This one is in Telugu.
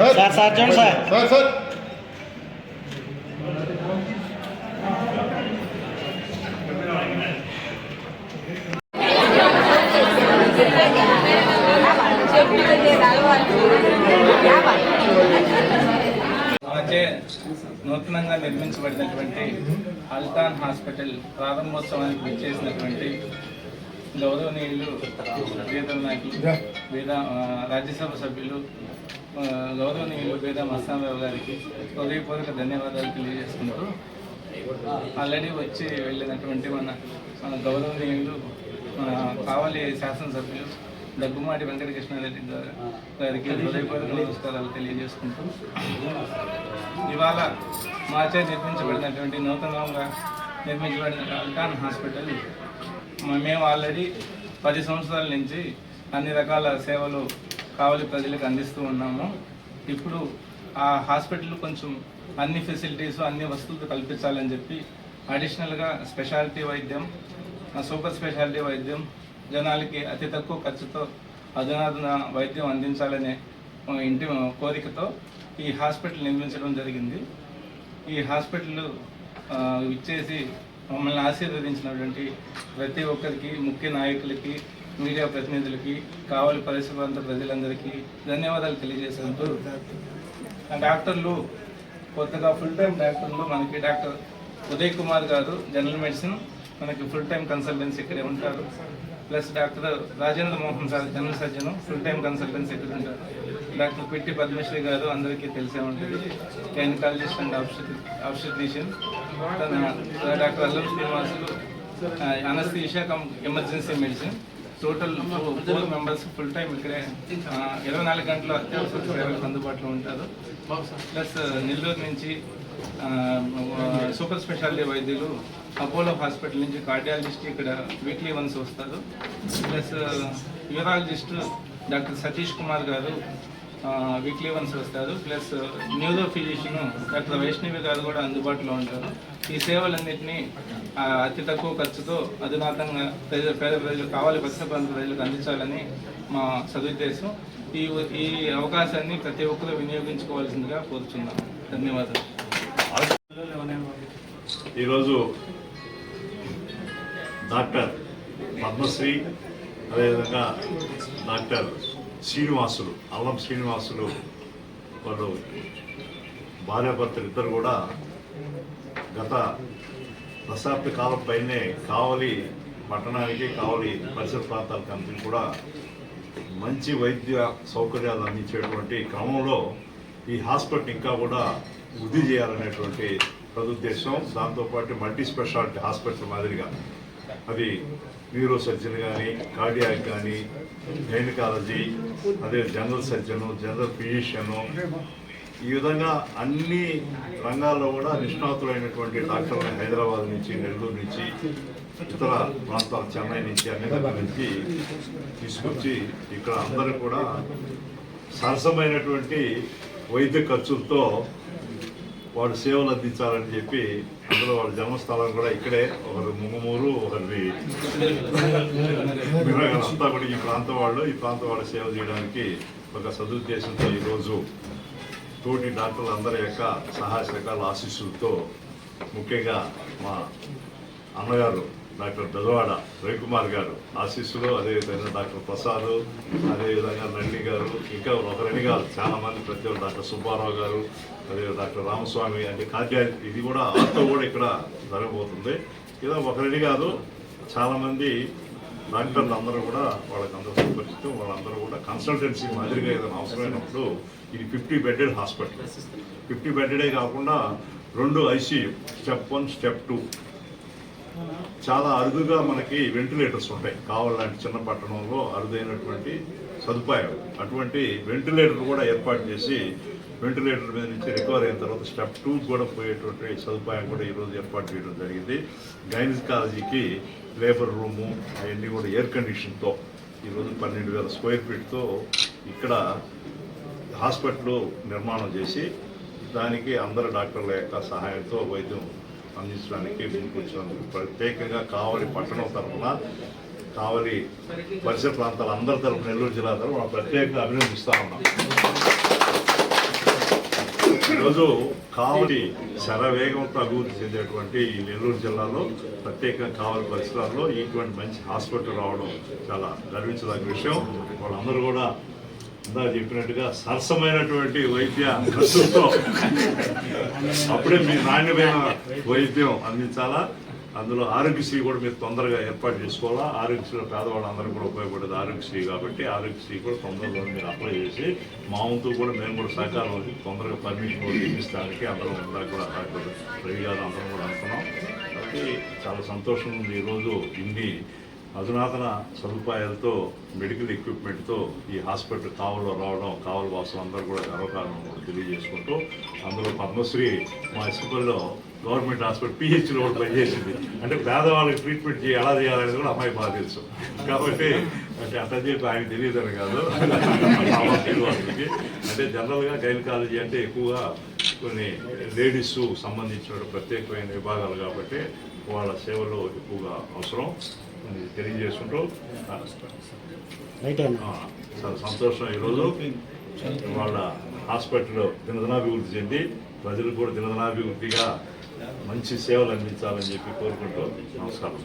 సార్. సార్ చూడండి సార్. Sir sir. మధ్య నూతనంగా నిర్మించబడినటువంటి అల్టాన్ హాస్పిటల్ ప్రారంభోత్సవానికి విచ్చేసినటువంటి గౌరవనీయులు వేద నాయకులు వేద రాజ్యసభ సభ్యులు గౌరవనీయులు వేద మస్తానరావు గారికి హృదయపూర్వక ధన్యవాదాలు తెలియజేసుకుంటూ ఆల్రెడీ వచ్చి వెళ్ళినటువంటి మన మన గౌరవనీయులు మన కావలి శాసనసభ్యులు దగ్గుమాటి వెంకటకృష్ణారెడ్డి గారు గారికి హృదయపూర్వక నమస్కారాలు తెలియజేసుకుంటూ ఇవాళ మార్చే నిర్మించబడినటువంటి నూతనంగా నిర్మించబడిన అల్టాన్ హాస్పిటల్ మేము ఆల్రెడీ పది సంవత్సరాల నుంచి అన్ని రకాల సేవలు కావలి ప్రజలకు అందిస్తూ ఉన్నాము. ఇప్పుడు ఆ హాస్పిటల్ కొంచెం అన్ని ఫెసిలిటీస్ అన్ని వస్తువులు కల్పించాలని చెప్పి అడిషనల్గా స్పెషాలిటీ వైద్యం సూపర్ స్పెషాలిటీ వైద్యం జనాలకి అతి తక్కువ ఖర్చుతో అధునాధున వైద్యం అందించాలనే ఇంటి కోరికతో ఈ హాస్పిటల్ నిర్మించడం జరిగింది. ఈ హాస్పిటల్ ఇచ్చేసి మమ్మల్ని ఆశీర్వదించినటువంటి ప్రతి ఒక్కరికి ముఖ్య నాయకులకి మీడియా ప్రతినిధులకి కావలి పరిసర ప్రాంత ప్రజలందరికీ ధన్యవాదాలు తెలియజేసుకుంటూ ఆ డాక్టర్లు కొత్తగా ఫుల్ టైం డాక్టర్లు మనకి డాక్టర్ ఉదయ్ కుమార్ గారు జనరల్ మెడిసిన్ మనకి ఫుల్ టైం కన్సల్టెన్సీ ఇక్కడే ఉంటారు. Plus doctor Rajendra Mohan sir general surgeon full time consultancy ఇక్కడ ఉంటారు. డాక్టర్ పిట్టి పద్మశ్రీ గారు అందరికీ తెలిసే ఉంటుంది. గైనకాలజిస్ట్ అండ్ ఆబ్స్టిట్రిషియన్ తన doctor Allam Srinivasulu anaesthesia cum emergency medicine total four members full time ఇక్కడే ఇరవై నాలుగు గంటలు అత్యవసర సేవలకు అందుబాటులో ఉంటారు. ప్లస్ నెల్లూరు నుంచి సూపర్ స్పెషాలిటీ వైద్యులు అపోలో హాస్పిటల్ నుంచి కార్డియాలజిస్ట్ ఇక్కడ వీక్లీ వన్స్ వస్తారు. Plus urologist doctor Satish Kumar గారు వీక్లీ వన్స్ వస్తారు. Plus neuro physician doctor Vaishnavi గారు కూడా అందుబాటులో ఉంటారు. ఈ సేవలన్నింటినీ అతి తక్కువ ఖర్చుతో అధునాతంగా ప్రజలు పేద ప్రజలు కావాలి పరిసర ప్రాంత ప్రజలకు అందించాలని మా సదుద్దేశం. ఈ ఈ అవకాశాన్ని ప్రతి ఒక్కరూ వినియోగించుకోవాల్సిందిగా కోరుచున్నాం ధన్యవాదాలు. ఈరోజు డాక్టర్ పద్మశ్రీ అదేవిధంగా డాక్టర్ శ్రీనివాసులు అల్లం శ్రీనివాసులు వాళ్ళు భార్యాభర్తలు ఇద్దరు కూడా గత దశాబ్ద కాలం పైనే కావలి పట్టణానికి కావలి పరిసర ప్రాంతాలకు అందరికీ కూడా మంచి వైద్య సౌకర్యాలు అందించేటువంటి క్రమంలో ఈ హాస్పిటల్ ఇంకా కూడా వృద్ధి చేయాలనేటువంటి సదుద్దేశం. దాంతోపాటు మల్టీ స్పెషాలిటీ హాస్పిటల్ మాదిరిగా అది న్యూరో సర్జన్ కానీ కార్డియాక్ కానీ గైనకాలజీ అదే జనరల్ సర్జను జనరల్ ఫిజిషియను ఈ విధంగా అన్ని రంగాల్లో కూడా నిష్ణాతులైనటువంటి డాక్టర్లు హైదరాబాద్ నుంచి నెల్లూరు నుంచి ఇతర ప్రాంతాల చెన్నై నుంచి అన్ని దగ్గర నుంచి తీసుకొచ్చి ఇక్కడ అందరూ కూడా సరసమైనటువంటి వైద్య ఖర్చులతో వాడు సేవలు అందించాలని చెప్పి అందులో వాళ్ళ జన్మస్థలం కూడా ఇక్కడే ఒకరు ముంగమూరు ఒకరిది అంతా కూడా ఈ ప్రాంతం వాళ్ళు ఈ ప్రాంతం వాళ్ళు సేవ చేయడానికి ఒక సదుద్దేశంతో ఈరోజు తోటి డాక్టర్లు అందరి యొక్క సహాయ సహకారాల ఆశీస్సులతో ముఖ్యంగా మా అన్నగారు డాక్టర్ బెదవాడ రవికుమార్ గారు ఆశీస్సులు అదేవిధంగా డాక్టర్ ప్రసాద్ అదేవిధంగా రణి గారు ఇంకా ఒకరని గారు చాలామంది ప్రతి ఒక్కరు డాక్టర్ సుబ్బారావు గారు అదే డాక్టర్ రామస్వామి అంటే కార్డియా ఇది కూడా ఆర్తో కూడా ఇక్కడ జరగబోతుంది. ఇలా ఒకరని కాదు చాలామంది డాక్టర్లు అందరూ కూడా వాళ్ళకి అందరూ సుపరిచితం వాళ్ళందరూ కూడా కన్సల్టెన్సీ మాదిరిగా ఏదైనా అవసరమైనప్పుడు ఇది ఫిఫ్టీ బెడెడ్ హాస్పిటల్. ఫిఫ్టీ బెడెడే కాకుండా రెండు ICU step one step two. చాలా అరుదుగా మనకి వెంటిలేటర్స్ ఉంటాయి. కావాలంటే చిన్న పట్టణంలో అరుదైనటువంటి సదుపాయం అటువంటి వెంటిలేటర్ కూడా ఏర్పాటు చేసి వెంటిలేటర్ మీద నుంచి రికవర్ అయిన తర్వాత స్టెప్ టూ కూడా పోయేటువంటి సదుపాయం కూడా ఈరోజు ఏర్పాటు చేయడం జరిగింది. గైనకాలజీకి లేబర్ రూము అవన్నీ కూడా ఎయిర్ కండిషన్తో ఈరోజు పన్నెండు వేల స్క్వేర్ ఫీట్తో ఇక్కడ హాస్పిటల్ నిర్మాణం చేసి దానికి అందరు డాక్టర్ల యొక్క సహాయంతో వైద్యం అందించడానికి ముందుకొచ్చినందుకు ప్రత్యేకంగా కావలి పట్టణం తరఫున కావలి పరిసర ప్రాంతాల అందరి తరఫున నెల్లూరు జిల్లా తరఫున ప్రత్యేకంగా అభినందిస్తా ఉన్నాం. ఈరోజు కావలి శరవేగంతో అభివృద్ధి చెందేటువంటి ఈ నెల్లూరు జిల్లాలో ప్రత్యేకంగా కావలి పరిసరాల్లో ఇటువంటి మంచి హాస్పిటల్ రావడం చాలా గర్వించదగ్గ విషయం. వాళ్ళందరూ కూడా ఇందా చెప్పినట్టుగా సరసమైనటువంటి వైద్య ఖర్చులతో అప్పుడే మీ నాణ్యమైన వైద్యం అందించాలా? అందులో ఆరోగ్యశ్రీ కూడా మీరు తొందరగా ఏర్పాటు చేసుకోవాలా? ఆరోగ్యశ్రీలో పేదవాళ్ళందరూ కూడా ఉపయోగపడేది ఆరోగ్యశ్రీ కాబట్టి ఆరోగ్యశ్రీ కూడా తొందరగా మీరు అప్లై చేసి మా వంతు కూడా మేము కూడా సహకారం తొందరగా పర్మిషన్ కూడా ఇప్పించడానికి అందరం అందరూ కూడా రవి గారు అందరం కూడా అనుకున్నాం. కాబట్టి చాలా సంతోషం ఉంది. ఈరోజు ఇన్ని అధునాతన సదుపాయాలతో మెడికల్ ఎక్విప్మెంట్తో ఈ హాస్పిటల్ కావల్లో రావడం కావల వాసులు అందరూ కూడా గర్వకారణం తెలియజేసుకుంటూ అందులో పద్మశ్రీ మా ఇసుకల్లో గవర్నమెంట్ హాస్పిటల్ పిహెచ్లో కూడా పనిచేసింది. అంటే పేదవాళ్ళకి ట్రీట్మెంట్ చేయి ఎలా చేయాలనేది కూడా అమ్మాయి బాగా తెలుసు. కాబట్టి అంటే అట్లా చెప్పి ఆయన తెలియదని కాదు. వాళ్ళకి అంటే జనరల్గా గైనకాలజీ అంటే ఎక్కువగా కొన్ని లేడీస్ సంబంధించిన ప్రత్యేకమైన విభాగాలు కాబట్టి వాళ్ళ సేవలు ఎక్కువగా అవసరం. తెలియజేసుకుంటూ చాలా సంతోషం ఈరోజు. వాళ్ళ హాస్పిటల్ దినదినాభివృద్ధి చెంది ప్రజలు కూడా దినదినాభివృద్ధిగా మంచి సేవలు అందించాలని చెప్పి కోరుకుంటూ నమస్కారం.